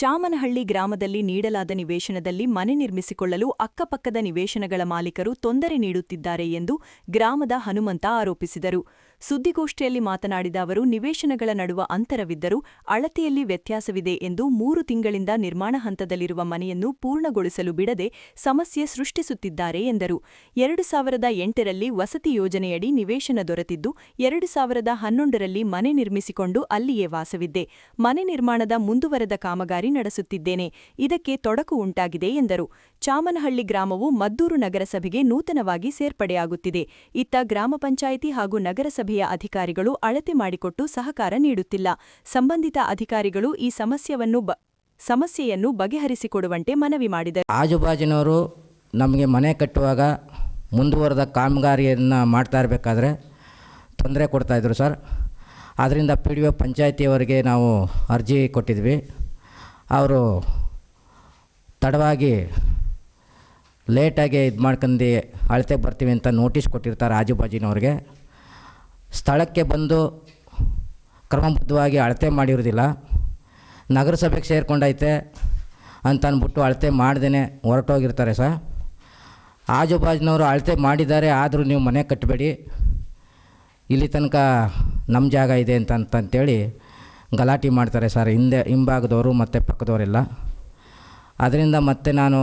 ಚಾಮನಹಳ್ಳಿ ಗ್ರಾಮದಲ್ಲಿ ನೀಡಲಾದ ನಿವೇಶನದಲ್ಲಿ ಮನೆ ನಿರ್ಮಿಸಿಕೊಳ್ಳಲು ಅಕ್ಕಪಕ್ಕದ ನಿವೇಶನಗಳ ಮಾಲೀಕರು ತೊಂದರೆ ನೀಡುತ್ತಿದ್ದಾರೆ ಎಂದು ಗ್ರಾಮದ ಹನುಮಂತ ಆರೋಪಿಸಿದರು. ಸುದ್ದಿಗೋಷ್ಠಿಯಲ್ಲಿ ಮಾತನಾಡಿದ ಅವರು, ನಿವೇಶನಗಳ ನಡುವ ಅಂತರವಿದ್ದರೂ ಅಳತೆಯಲ್ಲಿ ವ್ಯತ್ಯಾಸವಿದೆ ಎಂದು ಮೂರು ತಿಂಗಳಿಂದ ನಿರ್ಮಾಣ ಹಂತದಲ್ಲಿರುವ ಮನೆಯನ್ನು ಪೂರ್ಣಗೊಳಿಸಲು ಬಿಡದೆ ಸಮಸ್ಯೆ ಸೃಷ್ಟಿಸುತ್ತಿದ್ದಾರೆ ಎಂದರು. ಎರಡು ಸಾವಿರದ ಎಂಟರಲ್ಲಿ ವಸತಿ ಯೋಜನೆಯಡಿ ನಿವೇಶನ ದೊರೆತಿದ್ದು, ಎರಡು ಸಾವಿರದ ಹನ್ನೊಂದರಲ್ಲಿ ಮನೆ ನಿರ್ಮಿಸಿಕೊಂಡು ಅಲ್ಲಿಯೇ ವಾಸವಿದ್ದೆ. ಮನೆ ನಿರ್ಮಾಣದ ಮುಂದುವರೆದ ಕಾಮಗಾರಿ ನಡೆಸುತ್ತಿದ್ದೇನೆ. ಇದಕ್ಕೆ ತೊಡಕು ಉಂಟಾಗಿದೆ ಎಂದರು. ಚಾಮನಹಳ್ಳಿ ಗ್ರಾಮವು ಮದ್ದೂರು ನಗರಸಭೆಗೆ ನೂತನವಾಗಿ ಸೇರ್ಪಡೆಯಾಗುತ್ತಿದೆ. ಇತ್ತ ಗ್ರಾಮ ಪಂಚಾಯಿತಿ ಹಾಗೂ ನಗರಸಭೆಯ ಅಧಿಕಾರಿಗಳು ಅಳತೆ ಮಾಡಿಕೊಟ್ಟು ಸಹಕಾರ ನೀಡುತ್ತಿಲ್ಲ. ಸಂಬಂಧಿತ ಅಧಿಕಾರಿಗಳು ಈ ಸಮಸ್ಯೆಯನ್ನು ಸಮಸ್ಯೆಯನ್ನು ಬಗೆಹರಿಸಿಕೊಡುವಂತೆ ಮನವಿ ಮಾಡಿದರು. ಆಜುಬಾಜಿನವರು ನಮಗೆ ಮನೆ ಕಟ್ಟುವಾಗ ಮುಂದುವರೆದ ಕಾಮಗಾರಿಯನ್ನು ಮಾಡ್ತಾ ಇರಬೇಕಾದ್ರೆ ತೊಂದರೆ ಕೊಡ್ತಾಯಿದ್ರು ಸರ್. ಆದ್ದರಿಂದ ಪಿ ಡಿ ಒ ಪಂಚಾಯತಿಯವರಿಗೆ ನಾವು ಅರ್ಜಿ ಕೊಟ್ಟಿದ್ವಿ. ಅವರು ತಡವಾಗಿ ಲೇಟಾಗಿ ಇದು ಮಾಡ್ಕೊಂಡು ಅಳತೆ ಬರ್ತೀವಿ ಅಂತ ನೋಟಿಸ್ ಕೊಟ್ಟಿರ್ತಾರೆ ಆಜುಬಾಜಿನವ್ರಿಗೆ. ಸ್ಥಳಕ್ಕೆ ಬಂದು ಕ್ರಮಬದ್ಧವಾಗಿ ಅಳತೆ ಮಾಡಿರೋದಿಲ್ಲ ನಗರಸಭೆಗೆ ಸೇರಿಕೊಂಡೈತೆ ಅಂತ ಅಂದ್ಬಿಟ್ಟು ಅಳತೆ ಮಾಡ್ದೇ ಹೊರಟೋಗಿರ್ತಾರೆ ಸರ್. ಆಜುಬಾಜಿನವರು ಅಳತೆ ಮಾಡಿದ್ದಾರೆ, ಆದರೂ ನೀವು ಮನೆ ಕಟ್ಟಬೇಡಿ. ಇಲ್ಲಿ ತನಕ ನಮ್ಮ ಜಾಗ ಇದೆ ಅಂತ ಅಂತಂತೇಳಿ ಗಲಾಟೆ ಮಾಡ್ತಾರೆ ಸರ್ ಹಿಂದೆ ಹಿಂಭಾಗದವರು ಮತ್ತು ಪಕ್ಕದವರೆಲ್ಲ. ಅದರಿಂದ ಮತ್ತೆ ನಾನು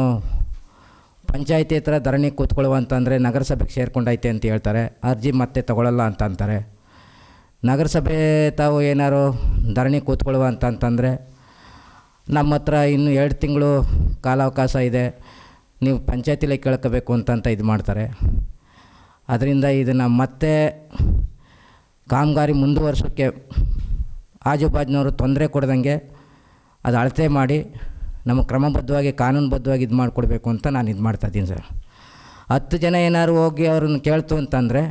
ಪಂಚಾಯತಿ ಹತ್ರ ಧರಣಿ ಕೂತ್ಕೊಳ್ಳುವ ಅಂತಂದರೆ ನಗರಸಭೆಗೆ ಸೇರ್ಕೊಂಡೈತೆ ಅಂತ ಹೇಳ್ತಾರೆ. ಅರ್ಜಿ ಮತ್ತೆ ತಗೊಳ್ಳಲ್ಲ ಅಂತ ಅಂತಾರೆ. ನಗರಸಭೆ ತಾವು ಏನಾರು ಧರಣಿ ಕೂತ್ಕೊಳ್ಳುವ ಅಂತಂತಂದರೆ ನಮ್ಮ ಹತ್ರ ಇನ್ನು ಎರಡು ತಿಂಗಳು ಕಾಲಾವಕಾಶ ಇದೆ. ನೀವು ಪಂಚಾಯತಿಲೇ ಕೇಳ್ಕೋಬೇಕು ಅಂತಂತ ಇದು ಮಾಡ್ತಾರೆ. ಅದರಿಂದ ಇದನ್ನು ಮತ್ತೆ ಕಾಮಗಾರಿ ಮುಂದುವರ್ಸೋಕ್ಕೆ ಆಜುಬಾಜಿನವರು ತೊಂದರೆ ಕೊಡ್ದಂಗೆ ಅದು ಅಳತೆ ಮಾಡಿ ನಮಗೆ ಕ್ರಮಬದ್ಧವಾಗಿ, ಕಾನೂನುಬದ್ಧವಾಗಿ ಇದು ಮಾಡಿಕೊಡ್ಬೇಕು ಅಂತ ನಾನು ಇದು ಮಾಡ್ತಾಯಿದ್ದೀನಿ ಸರ್. ಹತ್ತು ಜನ ಏನಾದ್ರು ಹೋಗಿ ಅವ್ರನ್ನ ಕೇಳ್ತು ಅಂತಂದರೆ,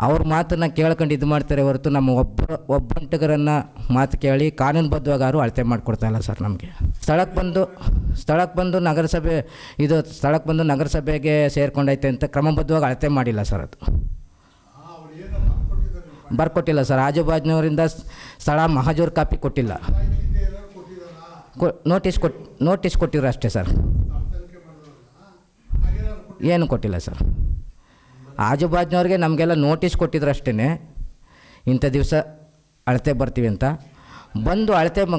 ಅವ್ರ ಮಾತನ್ನು ಕೇಳ್ಕೊಂಡು ಇದು ಮಾಡ್ತಾರೆ ಹೊರತು ನಮ್ಮ ಒಬ್ಬರು, ಒಬ್ಬಂಟಿಗರನ್ನು ಮಾತು ಕೇಳಿ ಕಾನೂನುಬದ್ಧವಾಗಿ ಯಾರು ಅಳತೆ ಮಾಡಿಕೊಡ್ತಾ ಇಲ್ಲ ಸರ್ ನಮಗೆ. ಸ್ಥಳಕ್ಕೆ ಬಂದು ಸ್ಥಳಕ್ಕೆ ಬಂದು ನಗರಸಭೆ, ಇದು ಸ್ಥಳಕ್ಕೆ ಬಂದು ನಗರಸಭೆಗೆ ಸೇರ್ಕೊಂಡೈತೆ ಅಂತ ಕ್ರಮಬದ್ಧವಾಗಿ ಅಳತೆ ಮಾಡಿಲ್ಲ ಸರ್ ಅದು. ಬರ್ಕೊಟ್ಟಿಲ್ಲ ಸರ್. ಆಜುಬಾಜಿನವರಿಂದ ಸ್ಥಳ ಮಹಾಜೂರು ಕಾಪಿ ಕೊಟ್ಟಿಲ್ಲ. ಕೊ ನೋಟಿಸ್ ಕೊಟ್ ನೋಟಿಸ್ ಕೊಟ್ಟಿರೋ ಅಷ್ಟೇ ಸರ್ ಏನು ಕೊಟ್ಟಿಲ್ಲ ಸರ್ ಆಜುಬಾಜಿನವ್ರಿಗೆ ನಮಗೆಲ್ಲ ನೋಟಿಸ್ ಕೊಟ್ಟಿದ್ರು ಅಷ್ಟೇ ಇಂಥ ದಿವಸ ಅಳತೆ ಬರ್ತೀವಿ ಅಂತ. ಬಂದು ಅಳತೆ ಮ